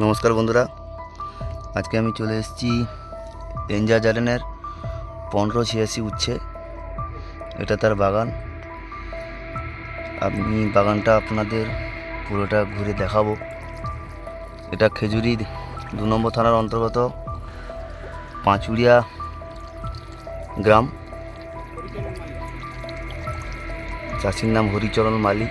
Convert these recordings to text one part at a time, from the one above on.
নমস্কার বন্ধুরা। আজকে আমি চলে এসেছি এনজা জারেনের পনেরো ছিয়াশি উচ্ছে। এটা তার বাগান। আমি বাগানটা আপনাদের পুরোটা ঘুরে দেখাবো। এটা খেজুরি দু নম্বর থানার অন্তর্গত পাঁচুড়িয়া গ্রাম। চাষির নাম হরিচরণ মালি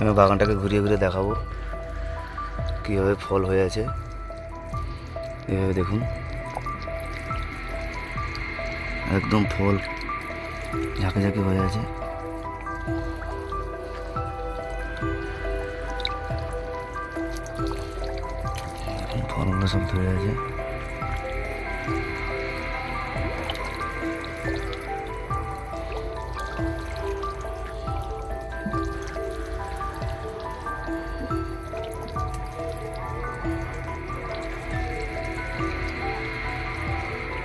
আমি বাগানটাকে ঘুরিয়ে ঘুরিয়ে দেখাবো। কীভাবে ফল হয়ে আছে। এভাবে দেখুন। একদম ফল ঝাঁকে ঝাঁকে হয়ে আছে। ফলগুলো সব ধরে আছে।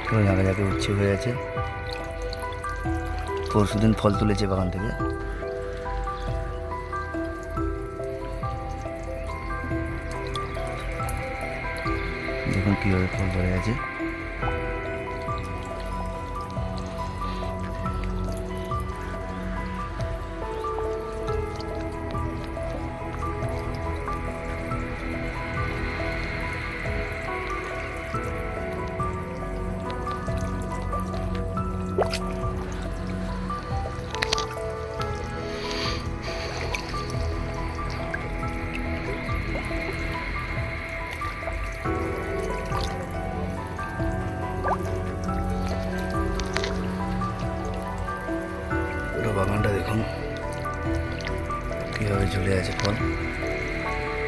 ঝাঁকে ঝাঁকে উচ্ছে হয়ে আছে পরশু দিন ফল তুলেছে বাগান থেকে। দেখুন কীভাবে ফল ধরে আছে বাগানটা দেখুন কীভাবে ঝুলে আছে ফল